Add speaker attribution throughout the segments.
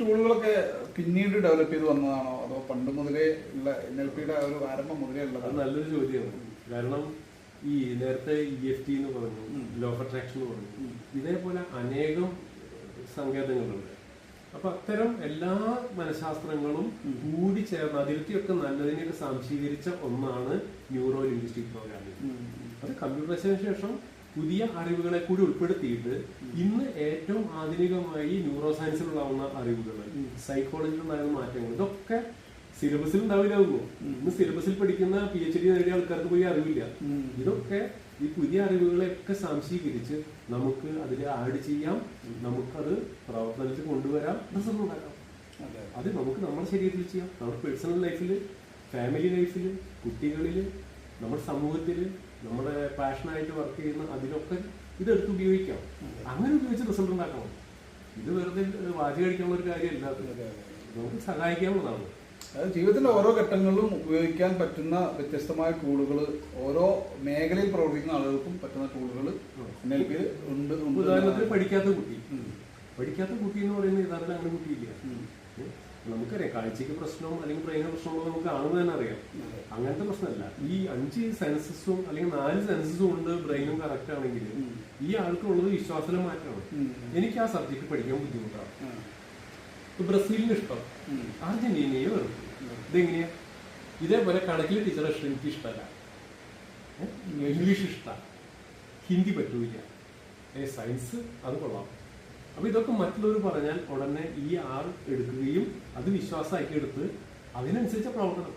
Speaker 1: ടൂളുകളൊക്കെ പിന്നീട് ഡെവലപ്പ് ചെയ്ത് വന്നതാണോ? അതോ പണ്ട് മുതലേ ഉള്ള എൻ എൽ പിയുടെ ഒരു ആരംഭം മുതലേ
Speaker 2: അത്
Speaker 1: ഉള്ളതാണ്
Speaker 2: നല്ലൊരു ചോദ്യമാണ്. കാരണം ഈ നേരത്തെ ഇ എഫ് ടി എന്ന് പറഞ്ഞു ലോ ഓഫ് അട്രാക്ഷൻ എന്ന് പറഞ്ഞു ഇതേപോലെ അനേകം സങ്കേതങ്ങളുണ്ട്. അപ്പൊ അത്തരം എല്ലാ മനഃശാസ്ത്രങ്ങളും കൂടി ചേർന്ന് അതിർത്തിയൊക്കെ നല്ലതിനെയൊക്കെ സംശീകരിച്ച ഒന്നാണ് ന്യൂറോ ലിംഗ്വിസ്റ്റിക് പ്രോഗ്രാമിംഗ് അത് കമ്പ്യൂട്ടറൈസേഷന് ശേഷം പുതിയ അറിവുകളെ കൂടി ഉൾപ്പെടുത്തിയിട്ട് ഇന്ന് ഏറ്റവും ആധുനികമായി ന്യൂറോ സയൻസിലുണ്ടാവുന്ന അറിവുകൾ സൈക്കോളജിയിൽ ഉണ്ടാകുന്ന മാറ്റങ്ങൾ ഇതൊക്കെ സിലബസിൽ ഉണ്ടാവില്ലാവുന്നു ഇന്ന് സിലബസിൽ പഠിക്കുന്ന പി എച്ച് ഡി നേടിയ ആൾക്കാർക്ക് പോയി അറിവില്ല. ഇതൊക്കെ ഈ പുതിയ അറിവുകളെയൊക്കെ സംശീകരിച്ച് നമുക്ക് അതിൽ ആഡ് ചെയ്യാം. നമുക്കത് പ്രവർത്തനത്തിൽ കൊണ്ടുവരാം. റിസൾട്ട് ഉണ്ടാക്കാം
Speaker 1: അതെ.
Speaker 2: അത് നമുക്ക് നമ്മുടെ ശരീരത്തിൽ ചെയ്യാം. നമ്മുടെ പേഴ്സണൽ ലൈഫിൽ ഫാമിലി ലൈഫിൽ കുട്ടികളിൽ നമ്മുടെ സമൂഹത്തിൽ നമ്മുടെ പാഷനായിട്ട് വർക്ക് ചെയ്യുന്ന അതിലൊക്കെ ഇതെടുത്ത് ഉപയോഗിക്കാം. അങ്ങനെ ഉപയോഗിച്ച് റിസൾട്ട് ഉണ്ടാക്കണം. ഇത് വെറുതെ വാചി കഴിക്കാനുള്ള ഒരു കാര്യമല്ല. നമുക്ക് സഹായിക്കാവുന്നതാണ്.
Speaker 1: അതായത് ജീവിതത്തിന്റെ ഓരോ ഘട്ടങ്ങളിലും ഉപയോഗിക്കാൻ പറ്റുന്ന വ്യത്യസ്തമായ ടൂളുകൾ ഓരോ മേഖലയിൽ പ്രവർത്തിക്കുന്ന ആളുകൾക്കും പറ്റുന്ന ടൂളുകൾ എൻ എൽ പിയിൽ ഉണ്ട്
Speaker 2: ഉദാഹരണത്തിന് പഠിക്കാത്ത കുട്ടി. പഠിക്കാത്ത കുട്ടി എന്ന് പറയുന്നത് യഥാർത്ഥത്തിൽ അങ്ങനെ കുട്ടിയില്ല. നമുക്കറിയാം കാഴ്ചക്ക് പ്രശ്നവും അല്ലെങ്കിൽ ബ്രെയിൻ പ്രശ്നമോ നമുക്ക് കാണുന്നത് തന്നെ അറിയാം. അങ്ങനത്തെ പ്രശ്നമല്ല. ഈ അഞ്ച് സെൻസസും അല്ലെങ്കിൽ നാല് സെൻസസും ഉണ്ട് ബ്രെയിനും കറക്റ്റ് ആണെങ്കിൽ ഈ ആൾക്കുള്ളത് വിശ്വാസത്തിലെ മാറ്റമാണ്. എനിക്ക് ആ സബ്ജക്ട് പഠിക്കാൻ ബുദ്ധിമുട്ടാണ്. ബ്രസീലിന് ഇഷ്ടം. അർജന്റീനയെ വെറുക്കും ഇതെങ്ങനെയാ? ഇതേപോലെ കണക്കിലെ ടീച്ചറെ ഇഷ്ടം എനിക്ക് ഇഷ്ടമല്ല. ഇംഗ്ലീഷ് ഇഷ്ടമാണ് ഹിന്ദി പറ്റൂല സയൻസ് അത് കൊള്ളാം. അപ്പൊ ഇതൊക്കെ മറ്റുള്ളവർ പറഞ്ഞാൽ ഉടനെ ഈ ആൾ എടുക്കുകയും അത് വിശ്വാസമാക്കി എടുത്ത് അതിനനുസരിച്ച പ്രവർത്തനം.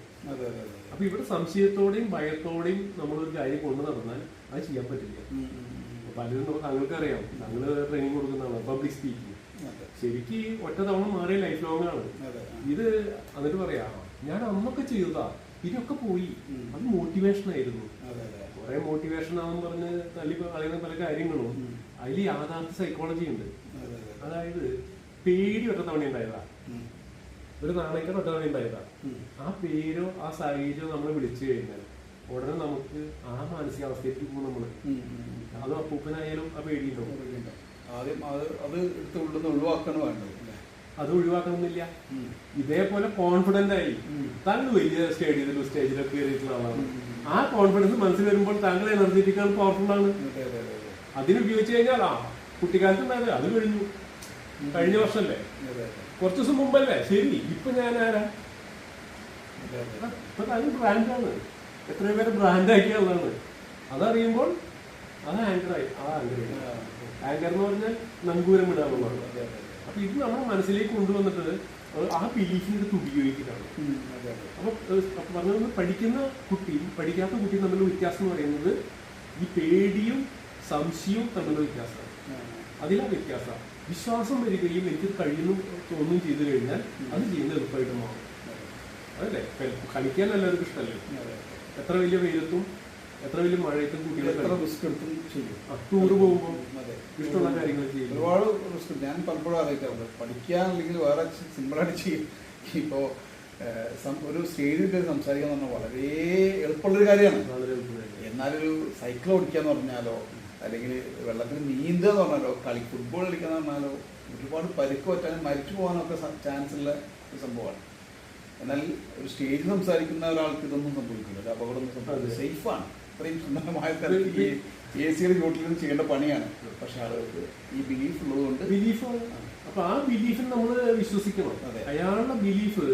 Speaker 2: അപ്പൊ ഇവിടെ സംശയത്തോടെയും ഭയത്തോടെയും നമ്മളൊരു കാര്യം കൊണ്ടു നടന്നാൽ അത് ചെയ്യാൻ പറ്റില്ല. പലരും നമുക്ക് താങ്കൾക്ക് അറിയാം താങ്കൾ ട്രെയിനിങ് കൊടുക്കുന്നതാണ് പബ്ലിക് സ്പീക്കിംഗ് ശരിക്ക് ഒറ്റ തവണ മാറിയ ലൈഫ് ലോങ് ആണ്. ഇത് എന്നിട്ട് പറയാ ഞാൻ അന്നൊക്കെ ചെയ്തതാ. ഇതൊക്കെ പോയി. അത് മോട്ടിവേഷൻ ആയിരുന്നു. കുറെ മോട്ടിവേഷൻ ആണെന്ന് പറഞ്ഞ് തല്ലി കളയുന്ന പല കാര്യങ്ങളും. അതിൽ യാഥാർത്ഥ്യ സൈക്കോളജി ഉണ്ട്.
Speaker 1: അതെ അതെ
Speaker 2: അതായത് പേടി ഒറ്റ തവണ ഉണ്ടായതാ. ഒരു നാണയക്കട ഒറ്റ തവണ ഉണ്ടായതാ. ആ പേരോ ആ സാഹചര്യമോ നമ്മൾ വിളിച്ചു കഴിഞ്ഞാൽ ഉടനെ നമുക്ക് ആ മാനസികാവസ്ഥയിലേക്ക് പോകും
Speaker 1: നമ്മൾ.
Speaker 2: അതും അപ്പൂപ്പനായാലും ആ പേടിയുണ്ടാവും.
Speaker 1: ആദ്യം അത് അത് എടുത്ത് ഉള്ളിൽ നിന്ന് ഒഴിവാക്കാണ് വേണ്ടത്?
Speaker 2: അത് ഒഴിവാക്കണമെന്നില്ല ഇതേപോലെ കോൺഫിഡന്റ് ആയി. താങ്കൾ വലിയ സ്റ്റേഡിയത്തിലും സ്റ്റേജിലൊക്കെ കയറിയിട്ടുള്ള ആളാണ് ആ കോൺഫിഡൻസ് മനസ്സിൽ വരുമ്പോൾ താങ്കൾ എനർജറ്റിക് ആണ് പവർഫുൾ ആണ്. അതിനുപയോഗിച്ച് കഴിഞ്ഞാൽ ആ കുട്ടിക്കാലത്ത് ഉണ്ടായത് അത് കഴിഞ്ഞു. കഴിഞ്ഞ വർഷമല്ലേ കുറച്ച് ദിവസം മുമ്പല്ലേ? ശരി ഇപ്പൊ ഞാൻ ആരാ? ഇപ്പൊ താങ്കൾ ബ്രാൻഡാണ് എത്രയോ പേര് ബ്രാൻഡാക്കിയുള്ളതാണ് അതറിയുമ്പോൾ അത് ആങ്കറായി ആ ആങ്കർ ആങ്കർ എന്ന് പറഞ്ഞാൽ നങ്കൂരം
Speaker 1: അതെ.
Speaker 2: അപ്പൊ ഇത് നമ്മൾ മനസ്സിലേക്ക് കൊണ്ടുവന്നിട്ട് ആ ബിലീഫിനെ എടുത്ത് ഉപയോഗിക്കുകയാണ്
Speaker 1: ഉം. അതെ അതെ.
Speaker 2: അപ്പൊ പറഞ്ഞത് പഠിക്കുന്ന കുട്ടിയും പഠിക്കാത്ത കുട്ടിയും തമ്മിലുള്ള വ്യത്യാസം എന്ന് പറയുന്നത് ഈ പേടിയും സംശയവും തമ്മിലുള്ള വ്യത്യാസമാണ്.
Speaker 1: അതിലാ
Speaker 2: അതിലാണ് വ്യത്യാസം. വിശ്വാസം വരികയും എനിക്ക് കഴിയുന്നു തോന്നും ചെയ്തു കഴിഞ്ഞാൽ അത് ചെയ്യുന്ന എളുപ്പമായിട്ട് മാറും. അതല്ലേ കളി- കളിക്കാൻ എല്ലാവർക്കും ഇഷ്ടമല്ലേ? എത്ര വലിയ വെയിലത്തും എത്ര വലിയ മഴയത്തും കുട്ടികളെ
Speaker 1: റിസ്ക് എടുത്തും ചെയ്യും.
Speaker 2: ടൂറ് പോകുമ്പോൾ ഇഷ്ടമുള്ള കാര്യങ്ങൾ ചെയ്യും.
Speaker 1: ഒരുപാട് റിസ്ക് ഞാൻ പലപ്പോഴും അറിയിക്കാറുണ്ട് പഠിക്കാൻ അല്ലെങ്കിൽ വേറെ സിമ്പിളായിട്ട് ചെയ്യും. ഇപ്പോൾ ഒരു സ്റ്റേജിൽ കയറി സംസാരിക്കുക എന്ന് പറഞ്ഞാൽ വളരെ എളുപ്പമുള്ളൊരു കാര്യമാണ്. എന്നാലൊരു സൈക്കിൾ ഓടിക്കാന്ന് പറഞ്ഞാലോ അല്ലെങ്കിൽ വെള്ളത്തിൽ നീന്തുക എന്ന് പറഞ്ഞാലോ കളി ഫുട്ബോൾ കളിക്കാന്ന് പറഞ്ഞാലോ ഒരുപാട് പരിക്ക് പറ്റാനും മരിച്ചു പോകാനൊക്കെ ചാൻസ് ഉള്ള ഒരു സംഭവമാണ്. എന്നാൽ ഒരു സ്റ്റേജിൽ സംസാരിക്കുന്ന ഒരാൾക്ക് ഇതൊന്നും സംഭവിക്കില്ല. ഒരു അപകടമൊന്നും സംഭവിക്കില്ല. സേഫാണ് അത്രയും സുന്ദരമായ തരത്തിൽ എ സിയുടെ ചുവട്ടിലും ചെയ്യേണ്ട പണിയാണ്. പക്ഷെ ആളുകൾക്ക് ഈ ബിലീഫ് ഉള്ളതുകൊണ്ട്
Speaker 2: ബിലീഫ് അപ്പൊ ആ ബിലീഫിൽ നമ്മൾ വിശ്വസിക്കണം.
Speaker 1: അതെ.
Speaker 2: അയാളുടെ ബിലീഫ്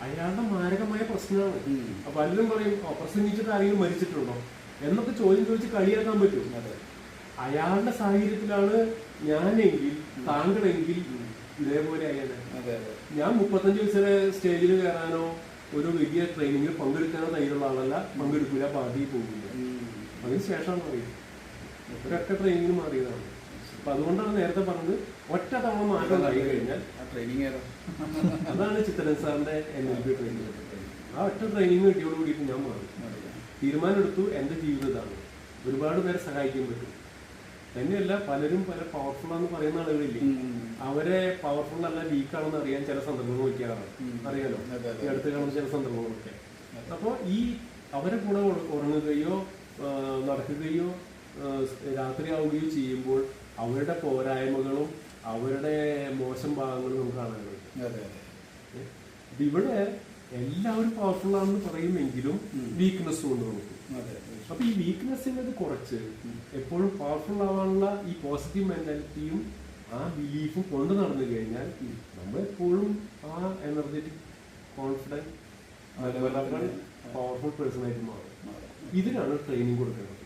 Speaker 2: അയാളുടെ മാരകമായ പ്രശ്നമാണ്. അപ്പൊ പലരും പറയും "ഓ, പ്രസംഗിച്ചിട്ട് ആരെങ്കിലും മരിച്ചിട്ടുണ്ടോ? എന്നൊക്കെ ചോദ്യം ചോദിച്ച് കളിയാക്കാൻ പറ്റും.
Speaker 1: അതെ.
Speaker 2: അയാളുടെ സാഹചര്യത്തിലാണ് ഞാനെങ്കിൽ താങ്കളെങ്കിൽ ഇതേപോലെ അയാളെ
Speaker 1: അതെ അതെ.
Speaker 2: ഞാൻ മുപ്പത്തഞ്ച് വയസ്സിലെ സ്റ്റേജിൽ കയറാനോ ഒരു വലിയ ട്രെയിനിങ്ങിൽ പങ്കെടുക്കാനോ ധൈര്യമുള്ള ആളല്ല പങ്കെടുക്കില്ല പാതി പോകില്ല
Speaker 1: ഉം.
Speaker 2: അതിന് ശേഷമാണ് അറിയുന്നത് ഒരൊറ്റ ട്രെയിനിങ്ങിന് മാറിയതാണ്. അപ്പൊ അതുകൊണ്ടാണ് നേരത്തെ പറഞ്ഞത് ഒറ്റ തവണ മാറ്റം ഉണ്ടായി കഴിഞ്ഞാൽ അതാണ് ചിത്രൻ സാറിന്റെ എൻ എൽ പി ട്രെയിനിങ് ആ ഒറ്റ ട്രെയിനിങ് കിട്ടിയോട് കൂടിയിട്ട് ഞാൻ മാറി. തീരുമാനം എടുത്തു എന്റെ ജീവിതം ഇതാണ്. ഒരുപാട് പേരെ സഹായിക്കാൻ പറ്റും. തന്നെയല്ല പലരും പല പവർഫുൾ ആണെന്ന് പറയുന്ന ആളുകളില്ലേ? അവരെ പവർഫുൾ അല്ല വീക്ക് ആണെന്ന് അറിയാൻ ചില സന്ദർഭങ്ങൾ നോക്കിയാറാണ് അറിയാലോ. ഈ അടുത്ത് കാണുന്ന ചില സന്ദർഭങ്ങളൊക്കെ. അപ്പോ ഈ അവരെ കൂടെ ഉറങ്ങുകയോ നടക്കുകയോ രാത്രി രാത്രിയാവുകയോ ചെയ്യുമ്പോൾ അവരുടെ പോരായ്മകളും അവരുടെ മോശം ഭാഗങ്ങളും നമുക്ക് കാണാൻ കഴിയും. ഇവിടെ എല്ലാവരും പവർഫുൾ ആണെന്ന് പറയുമെങ്കിലും. വീക്ക്നെസ് കൊണ്ട് നമുക്ക്. അപ്പൊ ഈ വീക്ക്നെസ്സിനെ കുറച്ച് എപ്പോഴും പവർഫുൾ ആവാനുള്ള ഈ പോസിറ്റീവ് മെന്റാലിറ്റിയും ആ ബിലീഫും കൊണ്ട് നടന്നു കഴിഞ്ഞാൽ. നമ്മൾ എപ്പോഴും ആ എനർജറ്റിക്
Speaker 1: കോൺഫിഡൻസ്.
Speaker 2: പവർഫുൾ പേഴ്സൺ ആയിട്ട് മാറും. ഇതിനാണ് ട്രെയിനിങ് കൊടുക്കേണ്ടത്